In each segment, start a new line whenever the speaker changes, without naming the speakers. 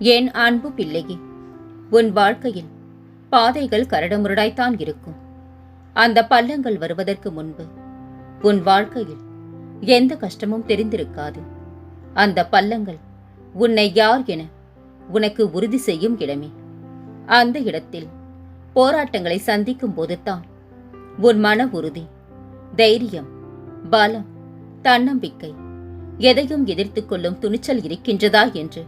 என் அன்பு பிள்ளையே உன் வாழ்க்கையில் பாதைகள் கரடுமுரடாய்த்தான் இருக்கும். அந்த பள்ளங்கள் வருவதற்கு முன்பு உன் வாழ்க்கையில் எந்த கஷ்டமும் தெரிந்திருக்காது. அந்த பள்ளங்கள் உன்னை யார் என உனக்கு உறுதி செய்யும் இடமே. அந்த இடத்தில் போராட்டங்களை சந்திக்கும் போதுதான் உன் மன உறுதி தைரியம் பலம் தன்னம்பிக்கை எதையும் எதிர்த்து கொள்ளும் துணிச்சல் இருக்கின்றதா என்று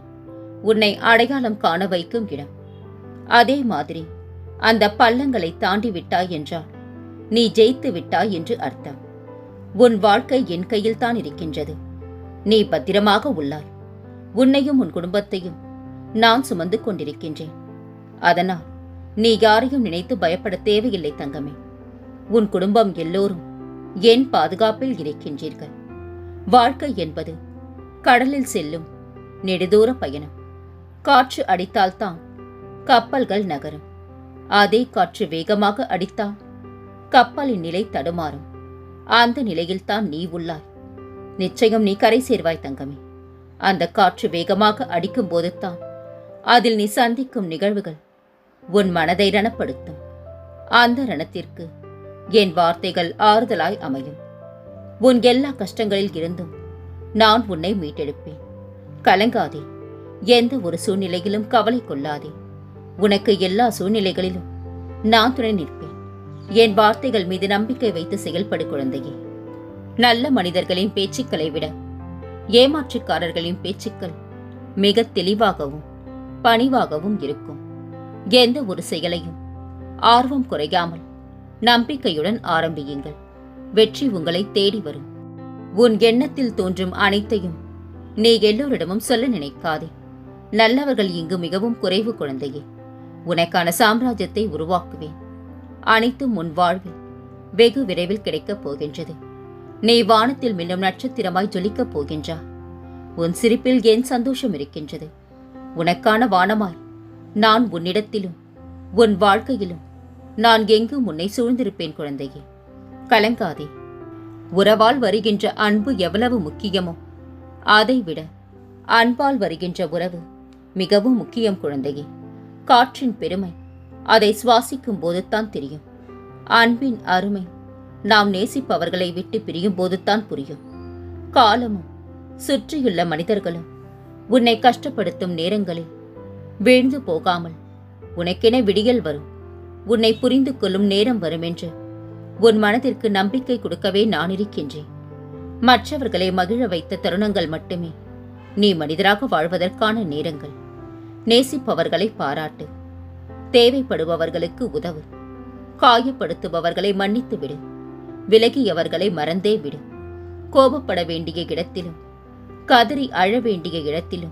உன்னை அடையாளம் காண வைக்கும் இடம். அதே மாதிரி அந்த பள்ளங்களை தாண்டி விட்டாய் என்றால் நீ ஜெயித்து விட்டாய் என்று அர்த்தம். உன் வாழ்க்கை என் கையில் தான் இருக்கின்றது. நீ பத்திரமாக உள்ளாய். உன்னையும் உன் குடும்பத்தையும் நான் சுமந்து கொண்டிருக்கின்றேன். அதனால் நீ யாரையும் நினைத்து பயப்பட தேவையில்லை தங்கமே. உன் குடும்பம் எல்லோரும் என் பாதுகாப்பில் இருக்கின்றீர்கள். வாழ்க்கை என்பது கடலில் செல்லும் நெடுதூர பயணம். காற்று அடித்தால்தான் கப்பல்கள் நகரும். அதே காற்று வேகமாக அடித்தால் கப்பலின் நிலை தடுமாறும். அந்த நிலையில்தான் நீ உள்ளாய். நிச்சயம் நீ கரை சேர்வாய் தங்கமே. அந்த காற்று வேகமாக அடிக்கும் போதுதான் அதில் நீ சந்திக்கும் நிகழ்வுகள் உன் மனதை ரணப்படுத்தும். அந்த ரணத்திற்கு என் வார்த்தைகள் ஆறுதலாய் அமையும். உன் எல்லா கஷ்டங்களில் இருந்தும் நான் உன்னை மீட்டெடுப்பேன். கலங்காதே. எந்த ஒரு சூழ்நிலையிலும் கவலை கொள்ளாதே. உனக்கு எல்லா சூழ்நிலைகளிலும் நான் துணை நிற்பேன். என் வார்த்தைகள் மீது நம்பிக்கை வைத்து செயல்படு குழந்தையே. நல்ல மனிதர்களின் பேச்சுக்களை விட ஏமாற்றுக்காரர்களின் பேச்சுக்கள் மிக தெளிவாகவும் பணிவாகவும் இருக்கும். எந்த ஒரு செயலையும் ஆர்வம் குறையாமல் நம்பிக்கையுடன் ஆரம்பியுங்கள். வெற்றி உங்களை தேடி வரும். உன் எண்ணத்தில் தோன்றும் அனைத்தையும் நீ எல்லோரிடமும் சொல்ல நினைக்காதே. நல்லவர்கள் இங்கு மிகவும் குறைவு குழந்தையே. உனக்கான சாம்ராஜ்யத்தை உருவாக்குவேன். அனைத்தும் உன் வாழ்வில் வெகு விரைவில் கிடைக்கப் போகின்றது. நீ வானத்தில் மின்னும் நட்சத்திரமாய் ஜொலிக்கப் போகின்றா. உன் சிரிப்பில் ஏன் சந்தோஷம் இருக்கின்றது? உனக்கான வானமாய் நான் உன்னிடத்திலும் உன் வாழ்க்கையிலும் நான் எங்கும் உன்னை சூழ்ந்திருப்பேன் குழந்தையே. கலங்காதே. உறவால் வருகின்ற அன்பு எவ்வளவு முக்கியமோ அதைவிட அன்பால் வருகின்ற உறவு மிகவும் முக்கியம் குழந்தையே. காற்றின் பெருமை அதை சுவாசிக்கும் போதுதான் தெரியும். அன்பின் அருமை நாம் நேசிப்பவர்களை விட்டு பிரியும் போதுதான் புரியும். காலமும் சுற்றியுள்ள மனிதர்களும் உன்னை கஷ்டப்படுத்தும் நேரங்களில் வீழ்ந்து போகாமல் உனக்கென விடியல் வரும். உன்னை புரிந்து கொள்ளும் நேரம் வரும் என்று உன் மனதிற்கு நம்பிக்கை கொடுக்கவே நான் இருக்கின்றேன். மற்றவர்களை மகிழ வைத்த தருணங்கள் மட்டுமே நீ மனிதராக வாழ்வதற்கான நேரங்கள். நேசிப்பவர்களை பாராட்டு. தேவைப்படுபவர்களுக்கு உதவு. காயப்படுத்துபவர்களை மன்னித்து விடு. விலகியவர்களை மறந்தே விடு. கோபப்பட வேண்டிய இடத்திலும் கதறி அழ வேண்டிய இடத்திலும்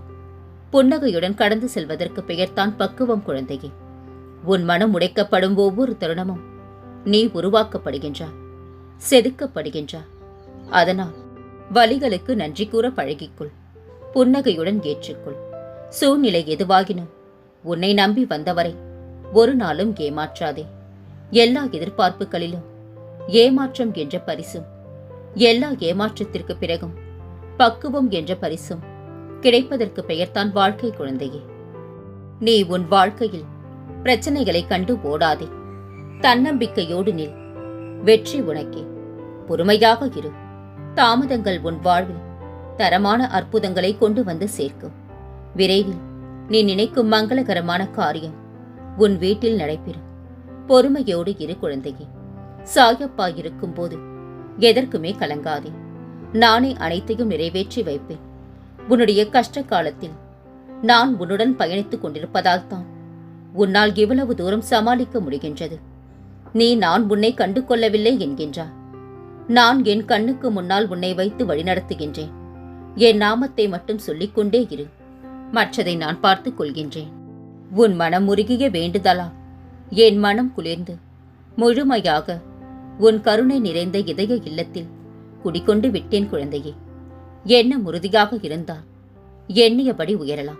புன்னகையுடன் கடந்து செல்வதற்கு பெயர்தான் பக்குவம் குழந்தையே. உன் மனம் உடைக்கப்படும் ஒவ்வொரு தருணமும் நீ உருவாக்கப்படுகின்றாய் செதுக்கப்படுகின்றாய். அதனால் வலிகளுக்கு நன்றி கூற பழகிக்கொள். புன்னகையுடன் ஏற்றுக்கொள். சூழ்நிலை எதுவாகினும் உன்னை நம்பி வந்தவரை ஒரு நாளும் ஏமாற்றாதே. எல்லா எதிர்பார்ப்புகளிலும் ஏமாற்றம் என்ற பரிசும் எல்லா ஏமாற்றத்திற்கு பிறகும் பக்குவம் என்ற பரிசும் கிடைப்பதற்கு பெயர்தான் வாழ்க்கை குழந்தையே. நீ உன் வாழ்க்கையில் பிரச்சனைகளை கண்டு ஓடாதே. தன்னம்பிக்கையோடு நில். வெற்றி உனக்கே. பொறுமையாக இரு. தாமதங்கள் உன் வாழ்வில் தரமான அற்புதங்களை கொண்டு வந்து சேர்க்கும். விரைவில் நீ நினைக்கும் மங்களகரமான காரியம் உன் வீட்டில் நடைபெறும். பொறுமையோடு இரு குழந்தையே. சாயப்பா இருக்கும்போது எதற்குமே கலங்காதே. நானே அனைத்தையும் நிறைவேற்றி வைப்பேன். உன்னுடைய கஷ்ட காலத்தில் நான் உன்னுடன் பயணித்துக் கொண்டிருப்பதால் தான் உன்னால் இவ்வளவு தூரம் சமாளிக்க முடிகின்றது. நீ நான் உன்னை கண்டு கொள்ளவில்லை என்கின்றாய். நான் என் கண்ணுக்கு முன்னால் உன்னை வைத்து வழிநடத்துகின்றேன். என் நாமத்தை மட்டும் சொல்லிக்கொண்டே இரு. மற்றதை நான் பார்த்துக் கொள்கின்றேன். உன் மனம் உருகிய வேண்டுதலா? என் மனம் குளிர்ந்து. முழுமையாக உன் கருணை நிறைந்த இதய இல்லத்தில் குடிக்கொண்டு விட்டேன் குழந்தையே. என்ன உறுதியாக இருந்தால் எண்ணியபடி உயரலாம்.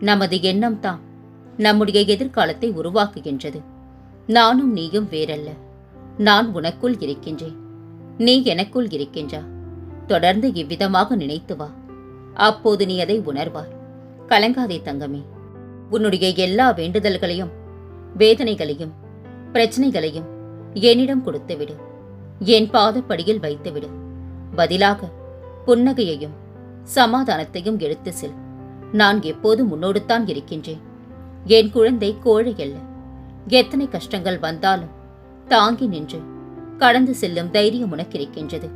நமது எண்ணம் தான் நம்முடைய எதிர்காலத்தை உருவாக்குகின்றது. நானும் நீயும் வேறல்ல. நான் உனக்குள் இருக்கின்றேன். நீ எனக்குள் இருக்கின்றா. தொடர்ந்து இவ்விதமாக நினைத்து வா. அப்போது நீ அதை உணர்வாய். கலங்காதே தங்கமே. உன்னுடைய எல்லா வேண்டுதல்களையும் வேதனைகளையும் பிரச்சனைகளையும் என்னிடம் கொடுத்துவிடு என் பாதப்படியில் வைத்துவிடு பதிலாக புன்னகையையும் சமாதானத்தையும் எடுத்து செல். நான் எப்போதும் உன்னோடுத்தான் இருக்கின்றேன். என் குழந்தை கோழை அல்ல. எத்தனை கஷ்டங்கள் வந்தாலும் தாங்கி நின்று கடந்து செல்லும் தைரியம் உனக்கு இருக்கின்றது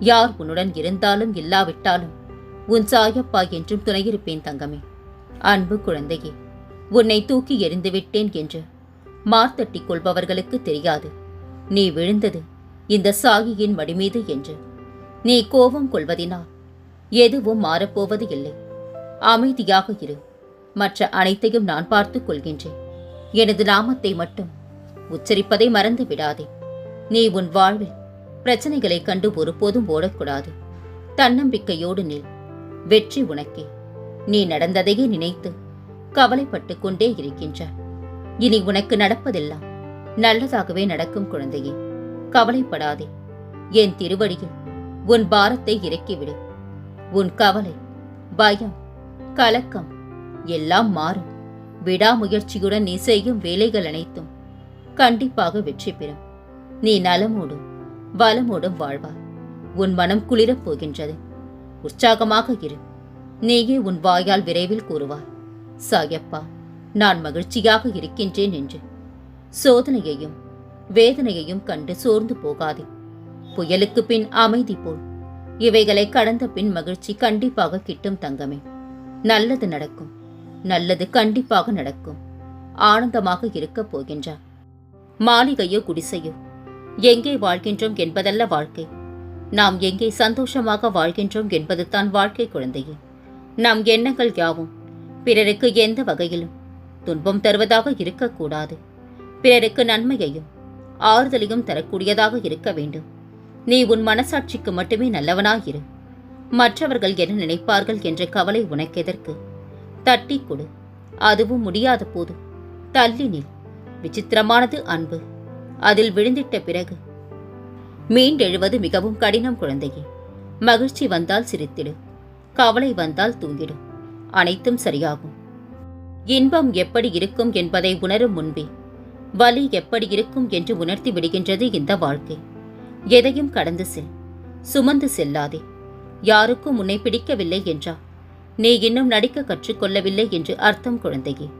யார் உன்னுடன் இருந்தாலும் இல்லாவிட்டாலும் உன் சாயப்பா என்றும் துணையிருப்பேன் தங்கமே. அன்பு குழந்தையே உன்னை தூக்கி எறிந்து விட்டேன் என்று மார்த்தட்டிக் கொள்பவர்களுக்கு தெரியாது. நீ விழுந்தது இந்த சாகியின் மடிமீது என்று. நீ கோபம் கொள்வதினால் எதுவும் மாறப்போவது இல்லை. அமைதியாக இரு. மற்ற அனைத்தையும் நான் பார்த்துக் கொள்கின்றேன். எனது நாமத்தை மட்டும் உச்சரிப்பதை மறந்து விடாதே. நீ உன் வாழ்வில் பிரச்சனைகளைக் கண்டு ஒருபோதும் ஓடக்கூடாது. தன்னம்பிக்கையோடு நில். வெற்றி உனக்கே. நீ நடந்ததையே நினைத்து கவலைப்பட்டு கொண்டே இருக்கின்றாய். இனி உனக்கு நடப்பதெல்லாம் நல்லதாகவே நடக்கும் குழந்தையே. கவலைப்படாதே. என் திருவடியில் உன் பாரத்தை இறக்கிவிடு. உன் கவலை பயம் கலக்கம் எல்லாம் மாறும். விடாமுயற்சியுடன் நீ செய்யும் வேலைகள் அனைத்தும் கண்டிப்பாக வெற்றி பெறும். நீ நலமோடும் வளமோடும் வாழ்வாய். உன் மனம் குளிரப் போகின்றது. உற்சாகமாக இரு. நீயே உன் வாயால் விரைவில் கூறுவாய். சாயப்பா நான் மகிழ்ச்சியாக இருக்கின்றேன் என்று. சோதனையையும் வேதனையையும் கண்டு சோர்ந்து போகாதே. புயலுக்கு பின் அமைதி போல். இவைகளை கடந்த பின் மகிழ்ச்சி கண்டிப்பாக கிட்டும் தங்கமே. நல்லது நடக்கும். நல்லது கண்டிப்பாக நடக்கும். ஆனந்தமாக இருக்கப் போகின்றார் மாளிகையோ குடிசையோ எங்கே வாழ்கின்றோம் என்பதல்ல வாழ்க்கை. நாம் எங்கே சந்தோஷமாக வாழ்கின்றோம் என்பதுதான் வாழ்க்கை குழந்தையே. நம் எண்ணங்கள் யாவும்? பிறருக்கு எந்த வகையிலும் துன்பம் தருவதாக இருக்கக்கூடாது. பிறருக்கு நன்மையையும் ஆறுதலையும் தரக்கூடியதாக இருக்க வேண்டும். நீ உன் மனசாட்சிக்கு மட்டுமே நல்லவனாயிரு. மற்றவர்கள் என்ன நினைப்பார்கள் என்ற கவலை உனக்கெதற்கு தட்டி கொடு. அதுவும் முடியாத போது. தள்ளி நில். விசித்திரமானது அன்பு. அதில் விழுந்திட்ட பிறகு மீண்டெழுவது மிகவும் கடினம் குழந்தையே. மகிழ்ச்சி வந்தால் சிரித்திடு. கவலை வந்தால் தூங்கிடு. அனைத்தும் சரியாகும். இன்பம் எப்படி இருக்கும் என்பதை உணரும் முன்பே. வலி எப்படி இருக்கும் என்று உணர்த்தி விடுகின்றது இந்த வாழ்க்கை. எதையும் கடந்து செல். சுமந்து செல்லாதே. யாருக்கும் உன்னை பிடிக்கவில்லை என்றா? நீ இன்னும் நடிக்க கற்றுக்கொள்ளவில்லை என்று அர்த்தம் குழந்தையே.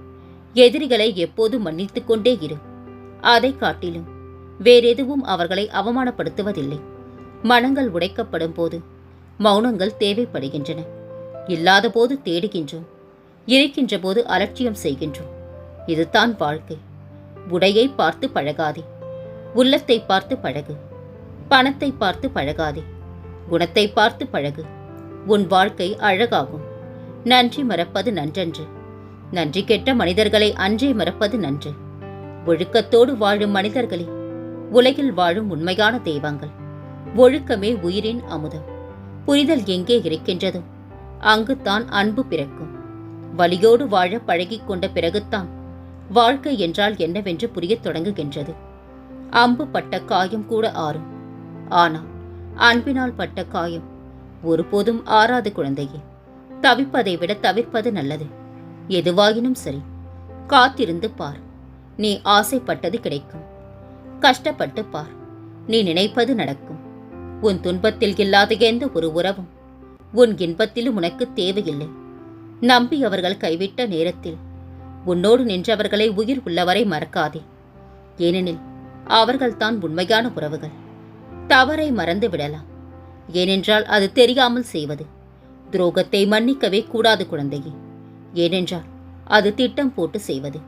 எதிரிகளை எப்போதும் மன்னித்துக் கொண்டே இரு. அதைக் காட்டிலும் வேறெதுவும் அவர்களை அவமானப்படுத்துவதில்லை. மனங்கள் உடைக்கப்படும் போது மௌனங்கள் தேவைப்படுகின்றன. இல்லாத போது தேடுகின்றோம். இருக்கின்ற போது அலட்சியம் செய்கின்றோம். இதுதான் வாழ்க்கை. உடையை பார்த்து பழகாதே. உள்ளத்தை பார்த்து பழகு. பணத்தை பார்த்து பழகாதே. குணத்தை பார்த்து பழகு. உன் வாழ்க்கை அழகாகும். நன்றி மறப்பது நன்றன்று. நன்றி கெட்ட மனிதர்களை அன்றே மறப்பது நன்று. ஒழுக்கத்தோடு வாழும் மனிதர்களே. உலகில் வாழும் உண்மையான தெய்வங்கள். ஒழுக்கமே உயிரின் அமுதம். புரிதல் எங்கே இருக்கின்றதோ அங்குத்தான் அன்பு பிறக்கும். வலியோடு வாழ பழகிக் கொண்ட பிறகுத்தான் வாழ்க்கை என்றால் என்னவென்று புரியத் தொடங்குகின்றது. அம்பு பட்ட காயம் கூட ஆறும். ஆனால் அன்பினால் பட்ட காயம் ஒருபோதும் ஆறாது குழந்தையே. தவிப்பதை விட தவிர்ப்பது நல்லது. எதுவாயினும் சரி காத்திருந்து பார். நீ ஆசைப்பட்டது கிடைக்கும். கஷ்டப்பட்டு பார். நீ நினைப்பது நடக்கும். உன் துன்பத்தில் இல்லாத எந்த ஒரு உறவும் உன் இன்பத்திலும் உனக்கு தேவையில்லை. நம்பி அவர்கள் கைவிட்ட நேரத்தில் உன்னோடு நின்றவர்களை உயிர் உள்ளவரை மறக்காதே. ஏனெனில் அவர்கள்தான் உண்மையான உறவுகள். தவறை மறந்து விடலாம். ஏனென்றால் அது தெரியாமல் செய்வது துரோகத்தை மன்னிக்கவே கூடாது குழந்தையே. ஏனென்றால் அது திட்டம் போட்டு செய்வது.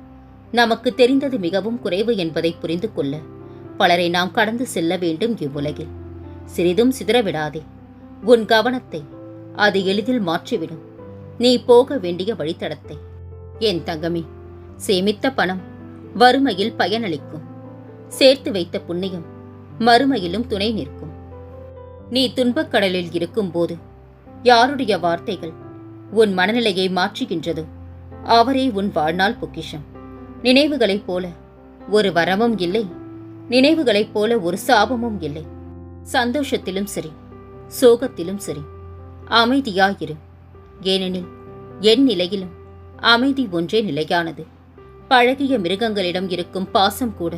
நமக்கு தெரிந்தது மிகவும் குறைவு என்பதை புரிந்து கொள்ள பலரை நாம் கடந்து செல்ல வேண்டும் இவ்வுலகில். சிறிதும் சிதறவிடாதே. உன் கவனத்தை அது எளிதில் மாற்றிவிடும். நீ போக வேண்டிய வழித்தடத்தை. என் தங்கமே சேமித்த பணம் வறுமையில் பயனளிக்கும். சேர்த்து வைத்த புண்ணியம் மறுமையிலும் துணை நிற்கும். நீ துன்பக் கடலில் இருக்கும்போது யாருடைய வார்த்தைகள் உன் மனநிலையை மாற்றுகின்றதோ? அவரே உன் வாழ்நாள் பொக்கிஷம். நினைவுகளைப் போல ஒரு வரமும் இல்லை. நினைவுகளைப் போல ஒரு சாபமும் இல்லை. சந்தோஷத்திலும் சரி சோகத்திலும் சரி அமைதியாயிரு. ஏனெனில் என் நிலையிலும் அமைதி ஒன்றே நிலையானது. பழகிய மிருகங்களிடம் இருக்கும் பாசம் கூட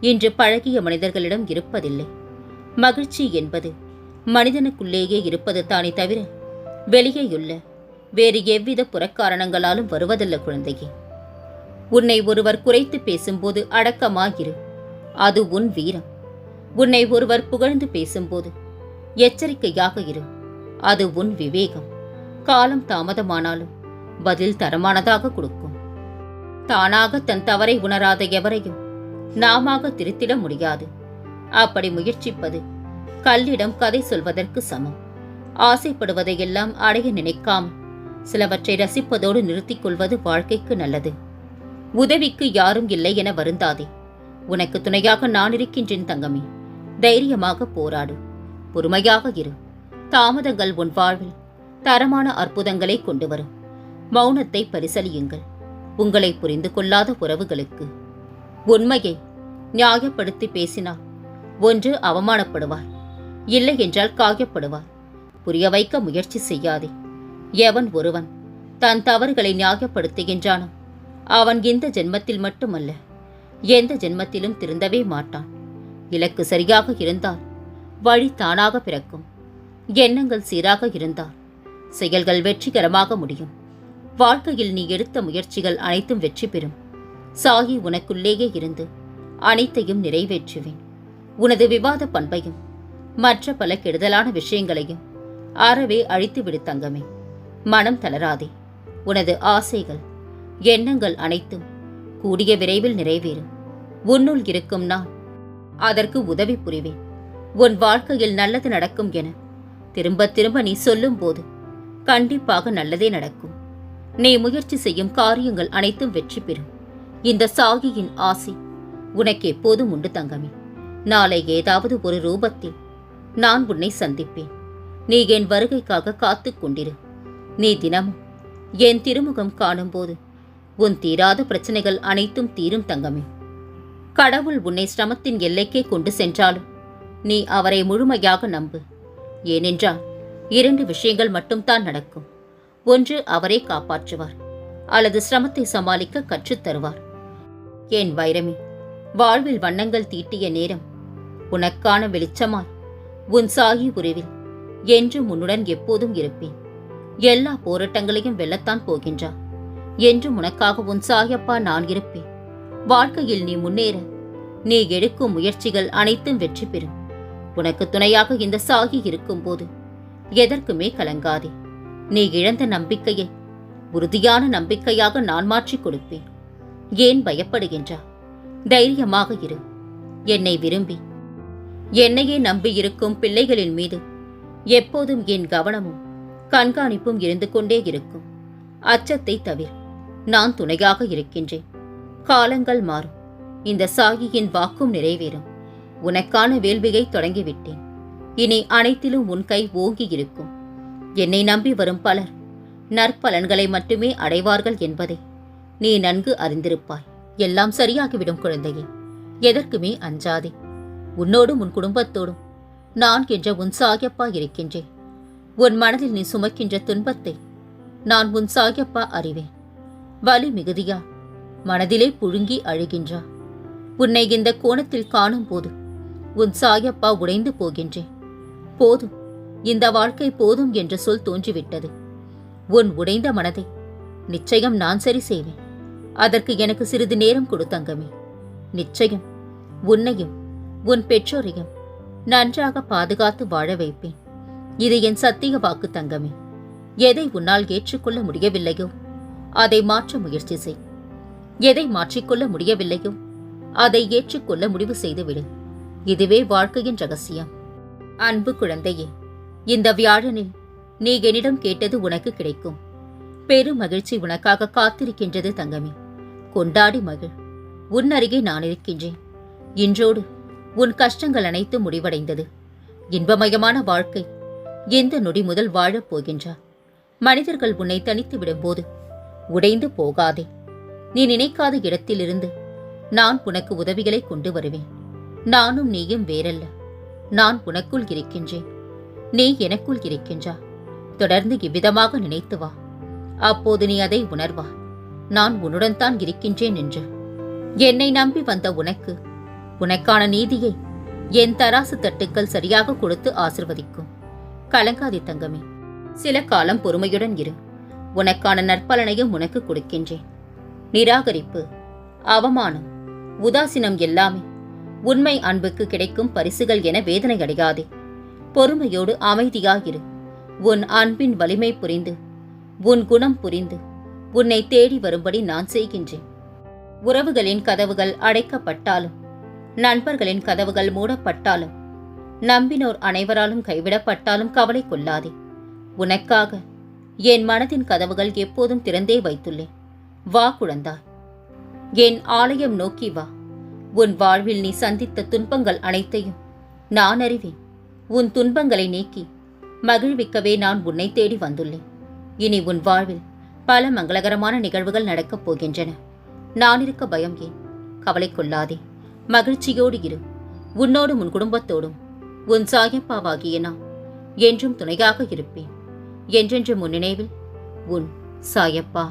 இன்று பழகிய மனிதர்களிடம் இருப்பதில்லை. மகிழ்ச்சி என்பது மனிதனுக்குள்ளேயே இருப்பது தானே தவிர வெளியேயுள்ள வேறு எவ்வித புறக்காரணங்களாலும் வருவதல்ல குழந்தையே. உன்னை ஒருவர் குறைத்து பேசும்போது அடக்கமாயிரு. அது உன் வீரம். உன்னை ஒருவர் புகழ்ந்து பேசும்போது எச்சரிக்கையாக இரு. அது உன் விவேகம். காலம் தாமதமானாலும் பதில் தரமானதாக கொடுக்கும். தானாக தன் தவறை உணராத எவரையும் நாமாக திருத்திட முடியாது. அப்படி முயற்சிப்பது கல்லிடம் கதை சொல்வதற்கு சமம். ஆசைப்படுவதையெல்லாம் அடைய நினைக்காம் சிலவற்றை ரசிப்பதோடு நிறுத்திக் கொள்வது வாழ்க்கைக்கு நல்லது. உதவிக்கு யாரும் இல்லை என வருந்தாதே. உனக்கு துணையாக நான் இருக்கின்றேன் தங்கமே. தைரியமாக போராடு. பொறுமையாக இரு. தாமதங்கள் உன் வாழ்வில் தரமான அற்புதங்களை கொண்டு வரும். மௌனத்தை பரிசலியுங்கள் உங்களை புரிந்து கொள்ளாத உறவுகளுக்கு உண்மையை நியாயப்படுத்தி பேசினால் ஒன்று அவமானப்படுவார். இல்லை என்றால் காயப்படுவார். புரிய வைக்க முயற்சி செய்யாதே. எவன் ஒருவன் தன் தவறுகளை நியாயப்படுத்துகின்றானோ அவன் இந்த ஜென்மத்தில் மட்டுமல்ல எந்த ஜென்மத்திலும் திருந்தவே மாட்டான். இலக்கு சரியாக இருந்தால் வழி தானாக பிறக்கும். எண்ணங்கள் சீராக இருந்தால் செயல்கள் வெற்றிகரமாக முடியும். வாழ்க்கையில் நீ எடுத்த முயற்சிகள் அனைத்தும் வெற்றி பெறும். சாகி உனக்குள்ளேயே இருந்து அனைத்தையும் நிறைவேற்றுவேன். உனது விவாத பண்பையும் மற்ற பல கெடுதலான விஷயங்களையும் அறவே அழித்துவிடு தங்கமே. மனம் தளராதே. உனது ஆசைகள் எண்ணங்கள் அனைத்தும் கூடிய விரைவில் நிறைவேறும். உன்னுள் இருக்கும் நான். அதற்கு உதவி புரிவேன். உன் வாழ்க்கையில் நல்லது நடக்கும் என. திரும்ப திரும்ப நீ சொல்லும்போது கண்டிப்பாக நல்லதே நடக்கும். நீ முயற்சி செய்யும் காரியங்கள் அனைத்தும் வெற்றி பெறும். இந்த சாகியின் ஆசை உனக்கு எப்போதும் உண்டு தங்கமே. நாளை ஏதாவது ஒரு ரூபத்தில் நான் உன்னை சந்திப்பேன். நீ என் வருகைக்காக காத்து கொண்டிரு. நீ தினமும் என் திருமுகம் காணும்போது உன் தீராத பிரச்சனைகள் அனைத்தும் தீரும் தங்கமே. கடவுள் உன்னை சிரமத்தின் எல்லைக்கே கொண்டு சென்றாலும் நீ அவரை முழுமையாக நம்பு. ஏனென்றால் இரண்டு விஷயங்கள் மட்டும்தான் நடக்கும். ஒன்று அவரே காப்பாற்றுவார் அல்லது சிரமத்தை சமாளிக்க கற்றுத் தருவார். என் வைரமே வாழ்வில் வண்ணங்கள் தீட்டிய நேரம் உனக்கான வெளிச்சமாய் உன் சாகி உருவில் என்று உன்னுடன் எப்போதும் இருப்பேன். எல்லா போராட்டங்களையும் வெல்லத்தான் போகின்றார் என்று உனக்காக உன் சாயப்பா நான் இருப்பேன். வாழ்க்கையில் நீ முன்னேற. நீ எடுக்கும் முயற்சிகள் அனைத்தும் வெற்றி பெறும். உனக்கு துணையாக இந்த சாகி இருக்கும்போது எதற்குமே கலங்காதே. நீ இழந்த நம்பிக்கையை உறுதியான நம்பிக்கையாக நான் மாற்றிக் கொடுப்பேன். ஏன் பயப்படுகின்றா? தைரியமாக இரு. என்னை விரும்பி. என்னையே நம்பியிருக்கும் பிள்ளைகளின் மீது எப்போதும் என் கவனமும் கண்காணிப்பும் இருந்து கொண்டே இருக்கும். அச்சத்தை தவிர. நான் துணையாக இருக்கின்றேன். காலங்கள் மாறும். இந்த சாகியின் வாக்கும் நிறைவேறும். உனக்கான வேள்வியை தொடங்கிவிட்டேன். இனி அனைத்திலும் உன் கை ஓங்கி இருக்கும். என்னை நம்பி வரும் பலர் நற்பலன்களை மட்டுமே அடைவார்கள் என்பதை நீ நன்கு அறிந்திருப்பாய். எல்லாம் சரியாகிவிடும் குழந்தையே. எதற்குமே அஞ்சாதே. உன்னோடும் உன் குடும்பத்தோடும் நான் என்ற உன் சாகியப்பா இருக்கின்றேன். உன் மனதில் நீ சுமக்கின்ற துன்பத்தை நான் உன் சாகியப்பா அறிவேன். வலி மிகுதியா? மனதிலே புழுங்கி அழுகின்றா. உன்னை இந்த கோணத்தில் காணும் போது உன் சாயப்பா உடைந்து போகின்றேன். போதும் இந்த வாழ்க்கை போதும் என்ற சொல் தோன்றிவிட்டது. உன் உடைந்த மனதை நிச்சயம் நான் சரி செய்வேன். அதற்கு எனக்கு சிறிது நேரம் கொடுத்தங்கமே நிச்சயம் உன்னையும் உன் பெற்றோரையும் நன்றாக பாதுகாத்து வாழ வைப்பேன். இது என் சத்திய வாக்கு தங்கமே. எதை உன்னால் ஏற்றுக்கொள்ள முடியவில்லையோ அதை மாற்ற முயற்சி செய். எதை மாற்றிக்கொள்ள முடியவில்லையோ அதை ஏற்றுக்கொள்ள முடிவு செய்துவிடு. இதுவே வாழ்க்கையின் ரகசியம். அன்பு குழந்தையே இந்த வியாழனில் நீ என்னிடம் கேட்டது உனக்கு கிடைக்கும். பெரும் மகிழ்ச்சி உனக்காக காத்திருக்கின்றது தங்கமே. கொண்டாடி மகிழ் உன் அருகே நான் இருக்கின்றேன். இன்றோடு உன் கஷ்டங்கள் அனைத்தும் முடிவடைந்தது. இன்பமயமான வாழ்க்கை எந்த நொடி முதல் வாழப் போகின்றார் மனிதர்கள் உன்னை தனித்து விடும்போது உடைந்து போகாதே. நீ நினைக்காத இடத்திலிருந்து நான் உனக்கு உதவிகளை கொண்டு வருவேன். நானும் நீயும் வேறல்ல. நான் உனக்குள் இருக்கின்றேன். நீ எனக்குள் இருக்கின்றா. தொடர்ந்து இவ்விதமாக நினைத்து வா. அப்போது நீ அதை உணர்வா. நான் உன்னுடன் தான் இருக்கின்றேன் என்று. என்னை நம்பி வந்த உனக்கு உனக்கான நீதியை என் தராசு தட்டுக்கள் சரியாக கொடுத்து ஆசிர்வதிக்கும். கலங்காதி தங்கமே. சில காலம் பொறுமையுடன் இரு. உனக்கான நற்பலனையும் உனக்கு கொடுக்கின்றேன். நிராகரிப்பு அவமானம் உதாசீனம் எல்லாமே உண்மை அன்புக்கு கிடைக்கும் பரிசுகள் என வேதனை அடையாதே. பொறுமையோடு அமைதியாயிரு. உன் அன்பின் வலிமை புரிந்து உன் குணம் புரிந்து உன்னை தேடி வரும்படி நான் செய்கின்றேன். உறவுகளின் கதவுகள் அடைக்கப்பட்டாலும் நண்பர்களின் கதவுகள் மூடப்பட்டாலும் நம்பினோர் அனைவராலும் கைவிடப்பட்டாலும் கவலை கொள்ளாதே. உனக்காக என் மனதின் கதவுகள் எப்போதும் திறந்தே வைத்துள்ளேன். வா குழந்தாய் என் ஆலயம் நோக்கி வா. உன் வாழ்வில் நீ சந்தித்த துன்பங்கள் அனைத்தையும் நான் அறிவேன். உன் துன்பங்களை நீக்கி மகிழ்விக்கவே நான் உன்னை தேடி வந்துள்ளேன். இனி உன் வாழ்வில் பல மங்களகரமான நிகழ்வுகள் நடக்கப் போகின்றன. நான் இருக்க பயம் ஏன்? கவலை கொள்ளாதே. மகிழ்ச்சியோடு இரு. உன்னோடும் உன் குடும்பத்தோடும். உன் சாயப்பாவாகிய நான் என்றும் துணையாக இருப்பேன். என்றென்றும் உன் நினைவில் உன் சாயப்பா.